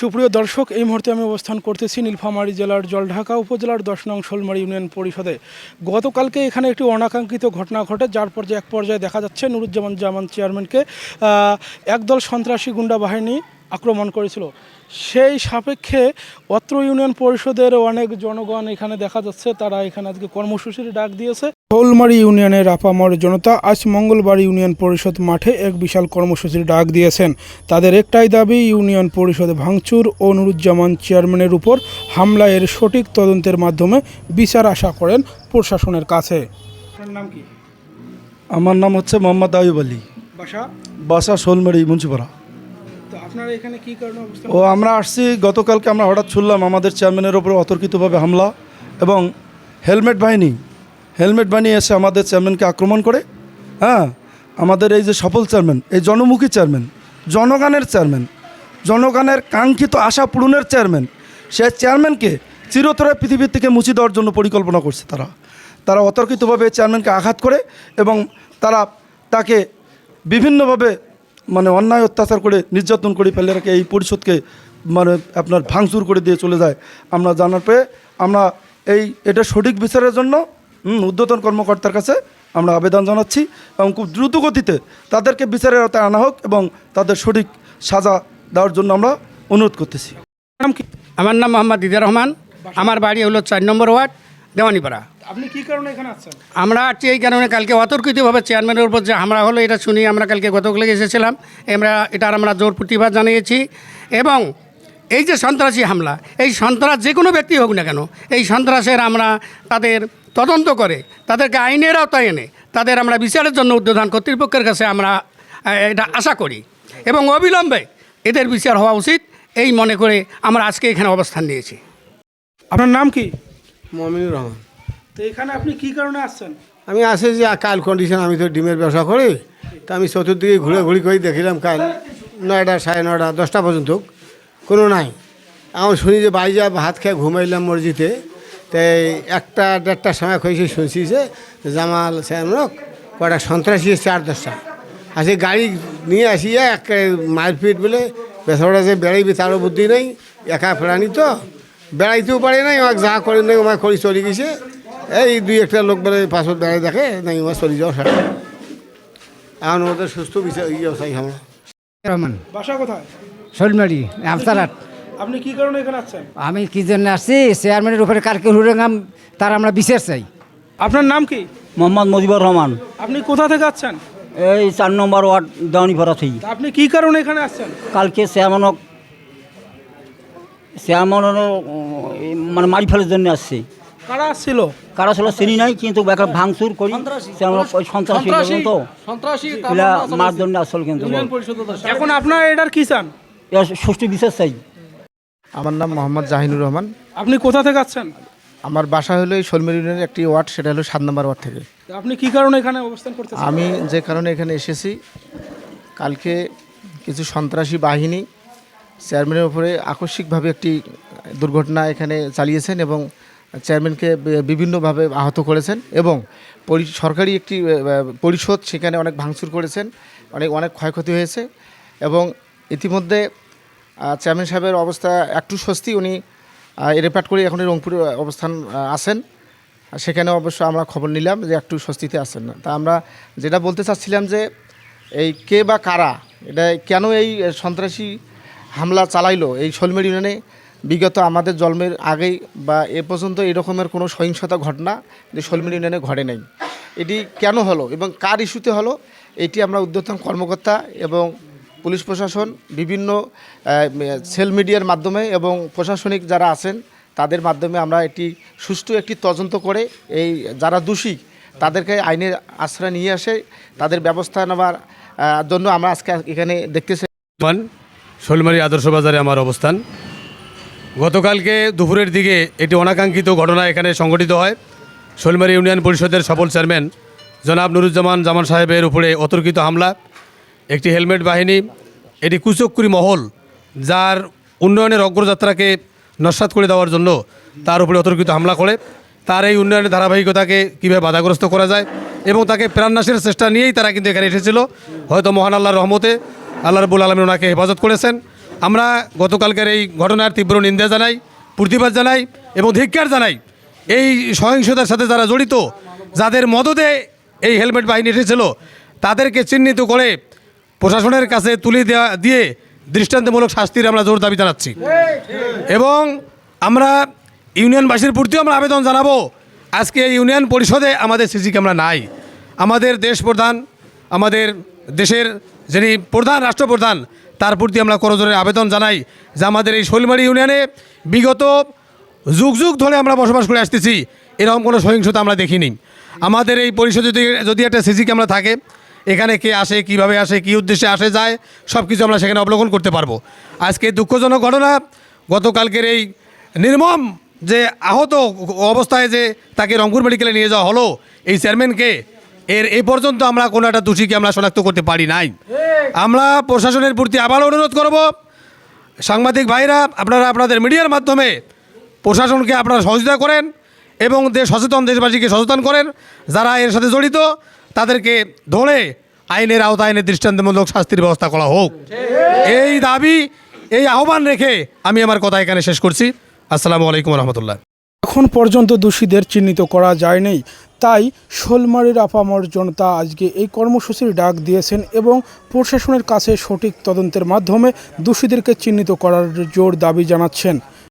সুপ্রিয় দর্শক, এই মুহূর্তে আমি অবস্থান করতেছি নীলফামারী জেলার জলঢাকা উপজেলার দশ নং শোলমারি ইউনিয়ন পরিষদে। গতকালকে এখানে একটি অনাকাঙ্ক্ষিত ঘটনা ঘটে, যার পর্যায়ে এক পর্যায়ে দেখা যাচ্ছে নুরুজ্জামান জামান চেয়ারম্যানকে একদল সন্ত্রাসী গুন্ডা বাহিনী আক্রমণ করেছিল। সেই সাপেক্ষে অত্র ইউনিয়ন পরিষদের অনেক জনগণ এখানে দেখা যাচ্ছে, তারা এখানে আজকে কর্মসূচির ডাক দিয়েছে। শোলমারি ইউনিয়নের আপামর জনতা আজ মঙ্গলবার ইউনিয়ন পরিষদ মাঠে এক বিশাল কর্মসূচির ডাক দিয়েছেন। তাদের একটাই দাবি ইউনিয়ন পরিষদ ভাঙচুর ও নুরুজ্জামান চেয়ারম্যানের উপর হামলা এর সঠিক তদন্তের মাধ্যমে বিচার আশা করেন প্রশাসনের কাছে। নাম কি? আমার নাম হচ্ছে মোহাম্মদ আয়ুব আলী। বাসা? বাসা শোলমারি মুন্সিপাড়া। ও আমরা আসছি গতকালকে আমরা হঠাৎ শুনলাম আমাদের চেয়ারম্যানের ওপরে অতর্কিতভাবে হামলা এবং হেলমেট বাহিনী হেলমেট বানিয়ে এসে আমাদের চেয়ারম্যানকে আক্রমণ করে হ্যাঁ আমাদের এই যে সফল চেয়ারম্যান, এই জনমুখী চেয়ারম্যান, জনগণের চেয়ারম্যান, জনগণের কাঙ্ক্ষিত আশা পূরণের চেয়ারম্যান, সে চেয়ারম্যানকে চিরতরে পৃথিবীর থেকে মুছে দেওয়ার জন্য পরিকল্পনা করছে তারা। তারা অতর্কিতভাবে চেয়ারম্যানকে আঘাত করে এবং তারা তাকে বিভিন্নভাবে মানে অন্যায় অত্যাচার করে নির্যাতন করে ফেলে রাখে এই পরিষদকে মানে আপনার ভাঙচুর করে দিয়ে চলে যায়। আমরা জানার পরে আমরা এই, এটা সঠিক বিচারের জন্য ঊর্ধ্বতন কর্মকর্তার কাছে আমরা আবেদন জানাচ্ছি এবং খুব দ্রুত গতিতে তাদেরকে বিচারের আওতায় আনা হোক এবং তাদের সঠিক সাজা দেওয়ার জন্য আমরা অনুরোধ করতেছি। নাম কি? আমার নাম মোহাম্মদ দিদার রহমান। আমার বাড়ি হলো চার নম্বর ওয়ার্ড দেওয়ানিপাড়া। আপনি কি কারণে এখানে আছেন আমরা আসছি এই কারণে কালকে অতর্কিতভাবে চেয়ারম্যানের উপর যে হামলা হলো এটা শুনি আমরা কালকে গতকালে এসেছিলাম। আমরা এটার আমরা জোর প্রতিবাদ জানিয়েছি। এবং এই যে সন্ত্রাসী হামলা এই সন্ত্রাস যে কোনো ব্যক্তি হোক না কেন এই সন্ত্রাসের আমরা তাদের তদন্ত করে। তাদেরকে আইনের আওতায় এনে তাদের আমরা বিচারের জন্য উদ্বোধন কর্তৃপক্ষের কাছে আমরা এটা আশা করি। এবং অবিলম্বে এদের বিচার হওয়া উচিত। এই মনে করে আমরা আজকে এখানে অবস্থান নিয়েছি। আপনার নাম কি? মমিনুর রহমান। তো এখানে আপনি কি কারণে আসছেন? আমি আসে যে কাল কন্ডিশন আমি তো ডিমের ব্যবসা করি। তা আমি চতুর্দিকে ঘুরে ঘুরি করে দেখিলাম কাল নয়টা সাড়ে নয়টা দশটা পর্যন্ত। কোনো নাই। এখন শুনি যে যা ভাত খেয়ে ঘুমাইলাম মসজিদে। তাই একটা দেড়টার সময় কইছে শুনছি যে জামাল শ্যামরক কটা সন্ত্রাসী এসছে আট দশটা। আসে গাড়ি নিয়ে আসিয়া এক মারপিট বলে বেসরটা যে বেড়াইবে তারও বুদ্ধি নেই একা প্রাণী তো বেড়াইতেও পারে নাই আমাকে যা করে নেই আমার করি চলে গেছে। এই দুই একটা লোক বেড়ে পাশত বেড়াই দেখে নাই আমার চলে যাওয়া সারা এখন ওদের সুস্থ বিচার ইয়ে চাই আমরা রহমান। বাসা কোথায়? শোলমারি আমতারাট আপনি কি কারণে এখানে আসছেন? আমি কি জন্য আসছি? চেয়ারম্যানের উপরে কালকে হুরেঙ্গাম তার আমরা বিচার চাই। আপনার নাম কি? মোহাম্মদ মজিবুর রহমান। আপনি কোথা থেকে আসছেন? এই চার নম্বর ওয়ার্ড দেওয়ানিপাড়া থেকে। আপনি কি কারণে এখানে আসছেন? কালকে চেয়ারম্যানক চেয়ারম্যানের মানে মারি ফেলার জন্য আসছে। কারা আসছিল? কারা ছিল চিনি নাই কিন্তু একটা ভাঙচুর করি। সন্ত্রাসী। তো এগুলা মার জন্য আসল কিন্তু। এখন আপনারা এটার কি চান? সুষ্ঠু বিচার চাই। আমার নাম মোহাম্মদ জাহিনুর রহমান। আপনি কোথা থেকে আসছেন? আমার বাসা হলো এই শোলমের ইউনিয়নের একটি ওয়ার্ড সেটা হলো সাত নম্বর ওয়ার্ড থেকে। আপনি কি কারণে এখানে অবস্থান করতেছেন? আমি যে কারণে এখানে এসেছি কালকে কিছু সন্ত্রাসী বাহিনী চেয়ারম্যানের উপরে আকস্মিকভাবে একটি দুর্ঘটনা এখানে চালিয়েছেন এবং চেয়ারম্যানকে বিভিন্নভাবে আহত করেছেন এবং পরি- সরকারি একটি পরিষদ সেখানে অনেক ভাঙচুর করেছেন অনেক অনেক ক্ষয়ক্ষতি হয়েছে এবং ইতিমধ্যে চেয়ারম্যান সাহেবের অবস্থা একটু স্বস্তি, উনি রেপার্ট করে এখন রংপুরে অবস্থান আছেন। সেখানে অবশ্য আমরা খবর নিলাম যে একটু স্বস্তিতে আছেন। না তা আমরা যেটা বলতে চাচ্ছিলাম যে, এই কে বা কারা, এটা কেন এই সন্ত্রাসী হামলা চালাইলো? এই শোলমের ইউনিয়নে বিগত আমাদের জন্মের আগেই বা এ পর্যন্ত এরকমের কোনো সহিংসতা ঘটনা যে শোলমের ইউনিয়নে ঘটে নাই। এটি কেন হলো এবং কার ইস্যুতে হলো? এটি আমরা উদ্যোতন কর্মকর্তা এবং পুলিশ প্রশাসন, বিভিন্ন সেল মিডিয়ার মাধ্যমে এবং প্রশাসনিক যারা আছেন, তাদের মাধ্যমে আমরা এটি সুষ্ঠু একটি তদন্ত করে এই যারা দোষী, তাদেরকে আইনের আশ্রয় নিয়ে আসে তাদের ব্যবস্থা নেওয়ার জন্য আমরা আজকে এখানে দেখতেছি। শোলমারি আদর্শ বাজারে আমার অবস্থান। গতকালকে দুপুরের দিকে একটি অনাকাঙ্ক্ষিত ঘটনা এখানে সংঘটিত হয়। শোলমারি ইউনিয়ন পরিষদের সফল চেয়ারম্যান জনাব নুরুজ্জামান জামান সাহেবের উপরে অতর্কিত হামলা। একটি হেলমেট বাহিনী, এটি কুচক্কুরি মহল, যার উন্নয়নের অগ্রযাত্রাকে নস্বাত করে দেওয়ার জন্য তার উপরে অতর্কিত হামলা করে। তার এই উন্নয়নের ধারাবাহিকতাকে কীভাবে বাধাগ্রস্ত করা যায় এবং তাকে প্রাণনাশের চেষ্টা নিয়েই তারা কিন্তু এখানে এসেছিল, হয়তো মহান আল্লাহর রহমতে। আল্লাহ রবুল আলমী ওনাকে হেফাজত করেছেন। আমরা গতকালকের এই ঘটনার তীব্র নিন্দা জানাই, প্রতিবাদ জানাই এবং ধিক্কার জানাই। এই সহিংসতার সাথে যারা জড়িত, যাদের মদতে এই হেলমেট বাহিনী এসেছিল, তাদেরকে চিহ্নিত করে প্রশাসনের কাছে তুলে দেওয়া দিয়ে দৃষ্টান্তমূলক শাস্তির আমরা জোর দাবি জানাচ্ছি। এবং আমরা ইউনিয়নবাসীর প্রতিও আমরা আবেদন জানাব। আজকে ইউনিয়ন পরিষদে আমাদের সিসি ক্যামেরা নাই। আমাদের দেশ প্রধান, আমাদের দেশের যিনি প্রধান রাষ্ট্রপ্রধান, তার প্রতি আমরা করজোরে আবেদন জানাই যে আমাদের এই শৈলমারি ইউনিয়নে বিগত যুগ যুগ ধরে আমরা বসবাস করে আসতেছি। এরকম কোনো সহিংসতা আমরা দেখিনি। আমাদের এই পরিষদে যদি যদি একটা সিসি ক্যামেরা থাকে এখানে কে আসে, কীভাবে আসে, কী উদ্দেশ্যে আসে যায় সব কিছু আমরা সেখানে অবলোকন করতে পারব। আজকে দুঃখজনক ঘটনা, গতকালকের এই নির্মম যে আহত অবস্থায় যে তাকে রংপুর মেডিকেলে নিয়ে যাওয়া হলো, এই চেয়ারম্যানকে এর এই পর্যন্ত আমরা কোনো একটা দোষীকে আমরা শনাক্ত করতে পারি নাই। আমরা প্রশাসনের প্রতি আবার অনুরোধ করব, সাংবাদিক ভাইরা, আপনারা আপনাদের মিডিয়ার মাধ্যমে প্রশাসনকে আপনারা সহযোগিতা করেন এবং দেশ সচেতন দেশবাসীকে সচেতন করেন, যারা এর সাথে জড়িত তাদেরকে ধরে আইনের আওতায় আইনের দৃষ্টান্তমূলক শাস্তির ব্যবস্থা করা হোক। এই দাবি, এই আহ্বান রেখে আমি আমার কথা এখানে শেষ করছি। আসসালামু আলাইকুম রহমতুল্লাহ। এখন পর্যন্ত দোষীদের চিহ্নিত করা যায়নি তাই শোলমারির আপামর জনতা আজকে এই কর্মসূচির ডাক দিয়েছেন এবং প্রশাসনের কাছে সঠিক তদন্তের মাধ্যমে দোষীদেরকে চিহ্নিত করার জোর দাবি জানাচ্ছেন।